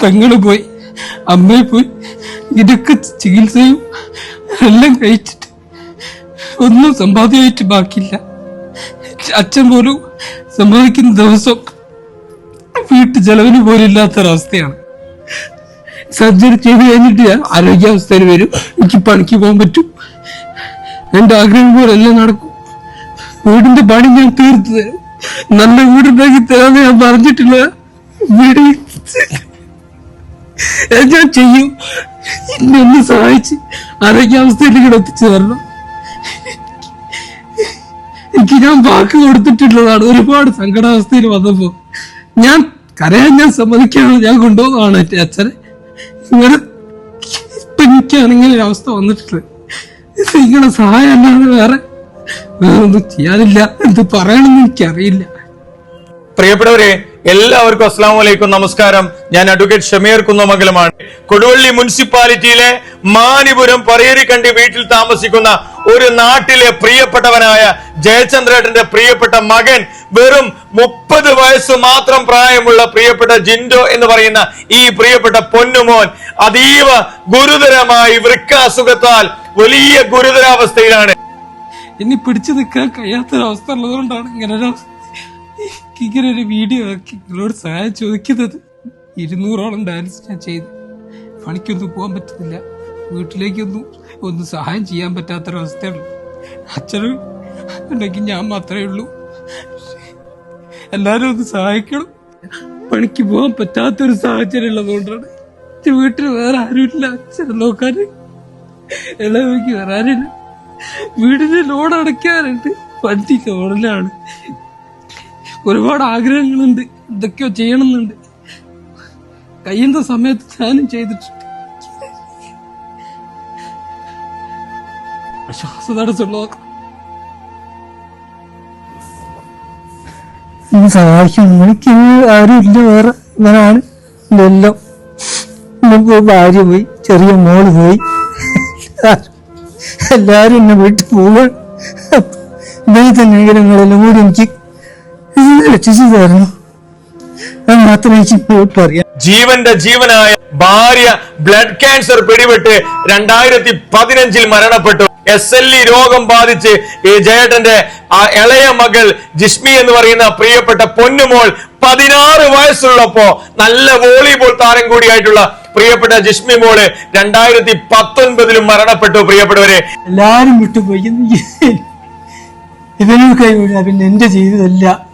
പെങ്ങൾ പോയി. അമ്മയെ പോയി. ഇതൊക്കെ ചികിത്സയും എല്ലാം കഴിച്ചിട്ട് ഒന്നും സമ്പാദ്യമായിട്ട് ബാക്കിയില്ല. അച്ഛൻ പോലും സമ്പാദിക്കുന്ന ദിവസം വീട്ടു ചെലവിന് പോലും ഇല്ലാത്തൊരവസ്ഥയാണ് സർജറി ചെയ്ത് കഴിഞ്ഞിട്ട് ഞാൻ ആരോഗ്യാവസ്ഥയിൽ വരും. എനിക്ക് പണിക്ക് പോകാൻ പറ്റും. എന്റെ ആഗ്രഹം പോലെ എല്ലാം നടക്കും. വീടിന്റെ പണി ഞാൻ തീർത്തു തരും. നല്ല വീടുണ്ടാക്കി തരാമെന്ന് ഞാൻ പറഞ്ഞിട്ടില്ല. വീട് ഞാൻ ചെയ്യും. എന്നെ ഒന്ന് സഹായിച്ച് ആരോഗ്യാവസ്ഥയിലേക്ക് എത്തിച്ചു തരണം. എനിക്ക് ഞാൻ വാക്ക് കൊടുത്തിട്ടുള്ളതാണ്. ഒരുപാട് സങ്കടാവസ്ഥയിൽ വന്നപ്പോ ഞാൻ കരയാൻ ഞാൻ സമ്മതിക്കാണ് ഞാൻ കൊണ്ടുപോകുന്നതാണ് എന്റെ അച്ഛനെ. ഇങ്ങനെ ഇപ്പൊ എനിക്കാണ് ഇങ്ങനെ ഒരു അവസ്ഥ വന്നിട്ടുള്ളത്. നിങ്ങളുടെ സഹായം അല്ലാതെ വേറെ വേറെ ഒന്നും ചെയ്യാനില്ല. എന്ത് പറയണമെന്ന് എനിക്കറിയില്ല. പ്രിയപ്പെട്ടവരെ എല്ലാവർക്കും അസ്സാം വലൈക്കും നമസ്കാരം. ഞാൻ അഡ്വക്കേറ്റ് ഷമീർ കുന്നമംഗലമാണ്. കൊടുവള്ളി മുനിസിപ്പാലിറ്റിയിലെ മാനിപുരം പറയേരിക്കണ്ടി വീട്ടിൽ താമസിക്കുന്ന ഒരു നാട്ടിലെ പ്രിയപ്പെട്ടവനായ ജയചന്ദ്രേട്ടന്റെ പ്രിയപ്പെട്ട മകൻ വെറും മുപ്പത് വയസ്സ് മാത്രം പ്രായമുള്ള പ്രിയപ്പെട്ട ജിൻഡോ എന്ന് പറയുന്ന ഈ പ്രിയപ്പെട്ട പൊന്നുമോൻ അതീവ ഗുരുതരമായി വൃക്കാസുഖത്താൽ വലിയ ഗുരുതരാവസ്ഥയിലാണ്. ഇനി പിടിച്ചു നിൽക്കാൻ കഴിയാത്തൊരവസ്ഥ ഉള്ളതുകൊണ്ടാണ് ഇങ്ങനൊരു ഇങ്ങനെ ഒരു വീഡിയോ ആക്കി. നിങ്ങളോട് സഹായം ചോദിക്കുന്നത് ഇരുന്നൂറോളം ഡാൻസ് ഞാൻ ചെയ്ത്. പണിക്കൊന്നും പോകാൻ പറ്റുന്നില്ല. വീട്ടിലേക്കൊന്നും ഒന്നും സഹായം ചെയ്യാൻ പറ്റാത്തൊരവസ്ഥയാണ്. അച്ഛനും ഉണ്ടെങ്കിൽ ഞാൻ മാത്രമേ ഉള്ളൂ. എല്ലാവരും ഒന്ന് സഹായിക്കണം. പണിക്ക് പോകാൻ പറ്റാത്തൊരു സാഹചര്യം ഉള്ളതുകൊണ്ടാണ് വീട്ടിൽ വേറെ ആരുമില്ല. അച്ഛനെ നോക്കാൻ ഇളവയ്ക്ക് വരാനില്ല വീടിന്റെ ലോൺ അടയ്ക്കാറുണ്ട് വണ്ടി ലോണിലാണ്. ഒരുപാട് ആഗ്രഹങ്ങളുണ്ട്. എന്തൊക്കെയോ ചെയ്യണമെന്നുണ്ട്. കഴിയുന്ന സമയത്ത് ഞാനും ചെയ്തിട്ടുണ്ട്. സഹായിക്കും. എനിക്ക് ആരും ഇല്ല. വേറെ ഇവനാണ് ഇന്നിപ്പോ ഭാര്യ പോയി. ചെറിയ മോൾ പോയി. എല്ലാരും എന്നെ വീട്ടിൽ പോവാൻ ഇതേ തന്നെ നിങ്ങളെല്ലാം കൂടി എനിക്ക് രക്ഷിച്ചു തരണം അത് മാത്രമേ എനിക്ക് ഇപ്പോൾ ജീവന്റെ ജീവനായ ഭാര്യ ബ്ലഡ് ക്യാൻസർ പിടിപെട്ട് രണ്ടായിരത്തി പതിനഞ്ചിൽ മരണപ്പെട്ടു. എസ് എൽ ഇ രോഗം ബാധിച്ച് ഈ ജയേട്ടന്റെ ആ ഇളയ മകൾ ജിസ്മി എന്ന് പറയുന്ന പ്രിയപ്പെട്ട പൊന്നുമോൾ പതിനാറ് വയസ്സുള്ളപ്പോ നല്ല വോളിബോൾ താരം കൂടിയായിട്ടുള്ള പ്രിയപ്പെട്ട ജിസ്മി മോൾ രണ്ടായിരത്തി പത്തൊൻപതിലും മരണപ്പെട്ടു പ്രിയപ്പെട്ടവരെ. എല്ലാരും വിട്ടുപോയി. ഇവനും കൈ പിന്നെ എന്റെ ജീവിതമല്ല.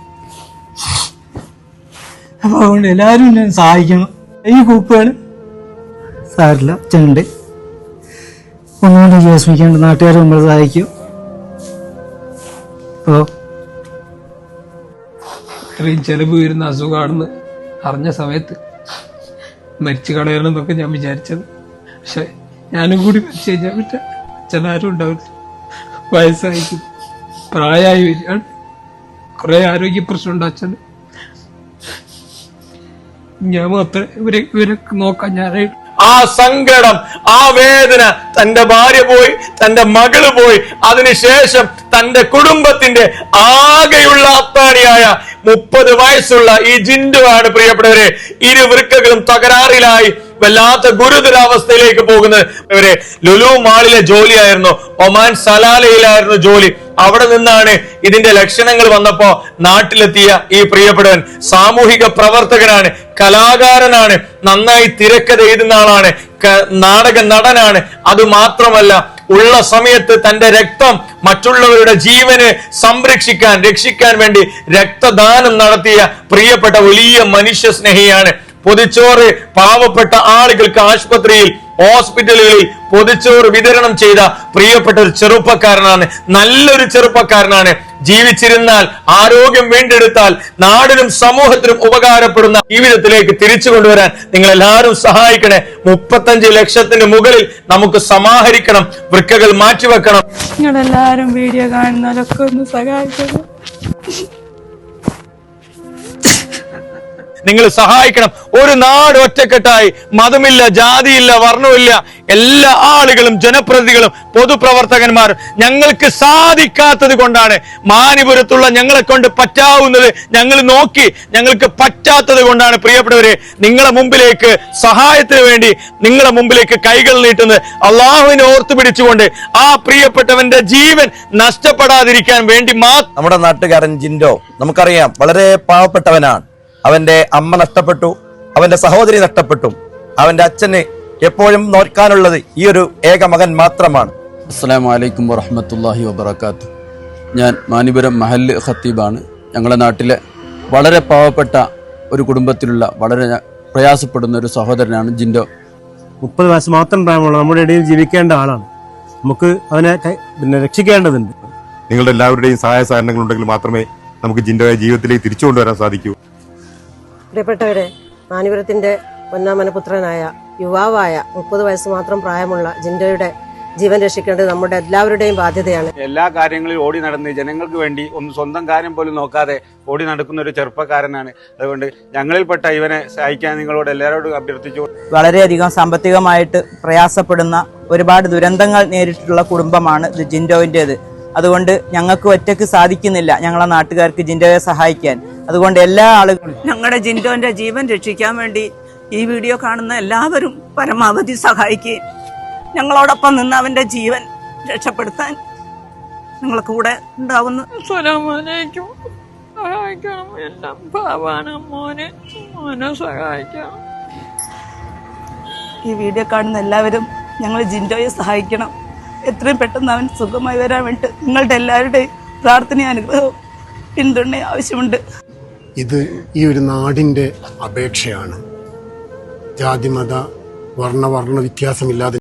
അപ്പൊ അതുകൊണ്ട് എല്ലാരും എന്നെ സഹായിക്കണം. ഈ കൂപ്പുകൾ സാറില്ല ചെണ്ട് ഒന്നുകൊണ്ട് വിശ്വസിക്കാണ്ട് നാട്ടുകാർ നമ്മൾ സഹായിക്കും. ഇപ്പോ ഇത്രയും ചെലവ് വരുന്ന അസുഖമാണെന്ന് അറിഞ്ഞ സമയത്ത് മരിച്ചു കളയണമെന്നൊക്കെ ഞാൻ വിചാരിച്ചത്. പക്ഷെ ഞാനും കൂടി മരിച്ചു കഴിഞ്ഞാൽ പറ്റ അച്ഛനാരും ഉണ്ടാവില്ല. വയസ്സായിരിക്കും പ്രായമായി വരികയാണ്. കുറെ ആരോഗ്യ പ്രശ്നമുണ്ട് അച്ഛന്. ഞാൻ മാത്രമേ ഇവരെ ഇവരെ നോക്കാൻ ആ സങ്കടം ആ വേദന തന്റെ ഭാര്യ പോയി തന്റെ മകൾ പോയി. അതിനുശേഷം തന്റെ കുടുംബത്തിന്റെ ആകെയുള്ള അത്താണിയായ മുപ്പത് വയസ്സുള്ള ഈ ജിൻഡുവാണ് പ്രിയപ്പെട്ടവരെ. ഇരു വൃക്കകളും തകരാറിലായി വല്ലാത്ത ഗുരുതരാവസ്ഥയിലേക്ക് പോകുന്നത്. ഇവരെ ലുലു മാളിലെ ജോലിയായിരുന്നു. ഒമാൻ സലാലയിലായിരുന്നു ജോലി. അവിടെ നിന്നാണ് ഇതിന്റെ ലക്ഷണങ്ങൾ വന്നപ്പോ നാട്ടിലെത്തിയ ഈ പ്രിയപ്പെട്ടവൻ സാമൂഹിക പ്രവർത്തകനാണ് കലാകാരനാണ് നന്നായി തിരക്കഥ എഴുതുന്ന ആളാണ് നാടക നടനാണ്. അത് മാത്രമല്ല ഉള്ള സമയത്ത് തന്റെ രക്തം മറ്റുള്ളവരുടെ ജീവന് സംരക്ഷിക്കാൻ രക്ഷിക്കാൻ വേണ്ടി രക്തദാനം നടത്തിയ പ്രിയപ്പെട്ട വലിയ മനുഷ്യ സ്നേഹിയാണ് പൊതിച്ചോറ് പാവപ്പെട്ട ആളുകൾക്ക് ആശുപത്രിയിൽ ഹോസ്പിറ്റലുകളിൽ പൊതിച്ചോറ് വിതരണം ചെയ്ത പ്രിയപ്പെട്ട ഒരു ചെറുപ്പക്കാരനാണ് നല്ലൊരു ചെറുപ്പക്കാരനാണ്. ജീവിച്ചിരുന്നാൽ ആരോഗ്യം വീണ്ടെടുത്താൽ നാടിനും സമൂഹത്തിനും ഉപകാരപ്പെടുന്ന ജീവിതത്തിലേക്ക് തിരിച്ചു കൊണ്ടുവരാൻ നിങ്ങൾ എല്ലാവരും സഹായിക്കണേ. മുപ്പത്തഞ്ച് ലക്ഷത്തിന് മുകളിൽ നമുക്ക് സമാഹരിക്കണം വൃക്കകൾ മാറ്റിവെക്കണം. നിങ്ങളെല്ലാരും വീഡിയോ കാണുന്നവരൊക്കെ ഒന്ന് സഹായിക്കണം നിങ്ങൾ സഹായിക്കണം. ഒരു നാട് ഒറ്റക്കെട്ടായി. മതമില്ല ജാതിയില്ല വർണമില്ല എല്ലാ ആളുകളും ജനപ്രതിനിധികളും പൊതുപ്രവർത്തകന്മാരും ഞങ്ങൾക്ക് സാധിക്കാത്തത് കൊണ്ടാണ് മാനിപുരത്തുള്ള ഞങ്ങളെ കൊണ്ട് പറ്റാവുന്നത് ഞങ്ങൾ നോക്കി ഞങ്ങൾക്ക് പറ്റാത്തത് കൊണ്ടാണ് പ്രിയപ്പെട്ടവരെ നിങ്ങളെ മുമ്പിലേക്ക് സഹായത്തിന് വേണ്ടി നിങ്ങളെ മുമ്പിലേക്ക് കൈകൾ നീട്ടുന്നത്. അള്ളാഹുവിനെ ഓർത്തു പിടിച്ചുകൊണ്ട് ആ പ്രിയപ്പെട്ടവന്റെ ജീവൻ നഷ്ടപ്പെടാതിരിക്കാൻ വേണ്ടി മാത്രം നമ്മുടെ നാട്ടുകാരൻ ജിൻഡോ നമുക്കറിയാം വളരെ പാവപ്പെട്ടവനാണ്. അവന്റെ അമ്മ നഷ്ടപ്പെട്ടു അവന്റെ സഹോദരി നഷ്ടപ്പെട്ടു. അവന്റെ അച്ഛന് എപ്പോഴും നോക്കാനുള്ളത് ഈ ഒരു ഏക മകൻ മാത്രമാണ്. അസ്സാം വലൈക്കും വറഹമത്തല്ലാഹി വബർക്കാത്തു ഞാൻ മാനിപുരം മഹല്ല് ഖത്തീബാണ്. ഞങ്ങളുടെ നാട്ടിലെ വളരെ പാവപ്പെട്ട ഒരു കുടുംബത്തിലുള്ള വളരെ പ്രയാസപ്പെടുന്ന ഒരു സഹോദരനാണ് ജിൻഡോ. മുപ്പത് വയസ്സ് മാത്രം പ്രായമുള്ള നമ്മുടെ ഇടയിൽ ജീവിക്കേണ്ട ആളാണ്. നമുക്ക് അവനെ പിന്നെ രക്ഷിക്കേണ്ടതുണ്ട്. നിങ്ങളുടെ എല്ലാവരുടെയും സഹായ സഹകരണങ്ങളുണ്ടെങ്കിൽ മാത്രമേ നമുക്ക് ജിൻഡോയെ ജീവിതത്തിലേക്ക് തിരിച്ചുകൊണ്ടുവരാൻ സാധിക്കൂ. പ്രിയപ്പെട്ടവരെ മാനിപുരത്തിന്റെ പൊന്നാമനപുത്രനായ യുവാവായ മുപ്പത് വയസ്സ് മാത്രം പ്രായമുള്ള ജിൻഡയുടെ ജീവൻ രക്ഷിക്കേണ്ടത് നമ്മുടെ എല്ലാവരുടെയും ബാധ്യതയാണ്. എല്ലാ കാര്യങ്ങളിലും ഓടി നടന്ന് ജനങ്ങൾക്ക് വേണ്ടി ഒന്ന് സ്വന്തം കാര്യം പോലും നോക്കാതെ ഓടി നടക്കുന്ന ഒരു ചെറുപ്പക്കാരനാണ്. അതുകൊണ്ട് ഞങ്ങളിൽപ്പെട്ട ഇവനെ സഹായിക്കാൻ നിങ്ങളോട് എല്ലാവരോടും അഭ്യർത്ഥിച്ചു. വളരെയധികം സാമ്പത്തികമായിട്ട് പ്രയാസപ്പെടുന്ന ഒരുപാട് ദുരന്തങ്ങൾ നേരിട്ടുള്ള കുടുംബമാണ് ഇത് ജിൻഡോവിന്റെത് അതുകൊണ്ട് ഞങ്ങൾക്ക് ഒറ്റയ്ക്ക് സാധിക്കുന്നില്ല ഞങ്ങളെ നാട്ടുകാർക്ക് ജിൻഡോയെ സഹായിക്കാൻ. അതുകൊണ്ട് എല്ലാ ആളുകളും ഞങ്ങളുടെ ജിൻഡോന്റെ ജീവൻ രക്ഷിക്കാൻ വേണ്ടി ഈ വീഡിയോ കാണുന്ന എല്ലാവരും പരമാവധി സഹായിക്കുകയും ഞങ്ങളോടൊപ്പം നിന്ന് അവന്റെ ജീവൻ രക്ഷപ്പെടുത്താൻ നിങ്ങൾ കൂടെ ഉണ്ടാവുന്നു. അസ്സലാമലൈക്കും സഹായിക്കണം. എല്ലാം പാവാണ് മോനെ. മോനെ സഹായിക്കണം. ഈ വീഡിയോ കാണുന്ന എല്ലാവരും ഞങ്ങൾ ജിൻഡോയെ സഹായിക്കണം. എത്രയും പെട്ടെന്ന് അവൻ സുഖമായി വരാൻ വേണ്ടി നിങ്ങളുടെ എല്ലാവരുടെയും പ്രാർത്ഥനയും അനുഗ്രഹവും പിന്തുണയും ആവശ്യമുണ്ട്. ഇത് ഈ ഒരു നാടിന്റെ അപേക്ഷയാണ്. ജാതിമത വർണ വ്യത്യാസമില്ലാതെ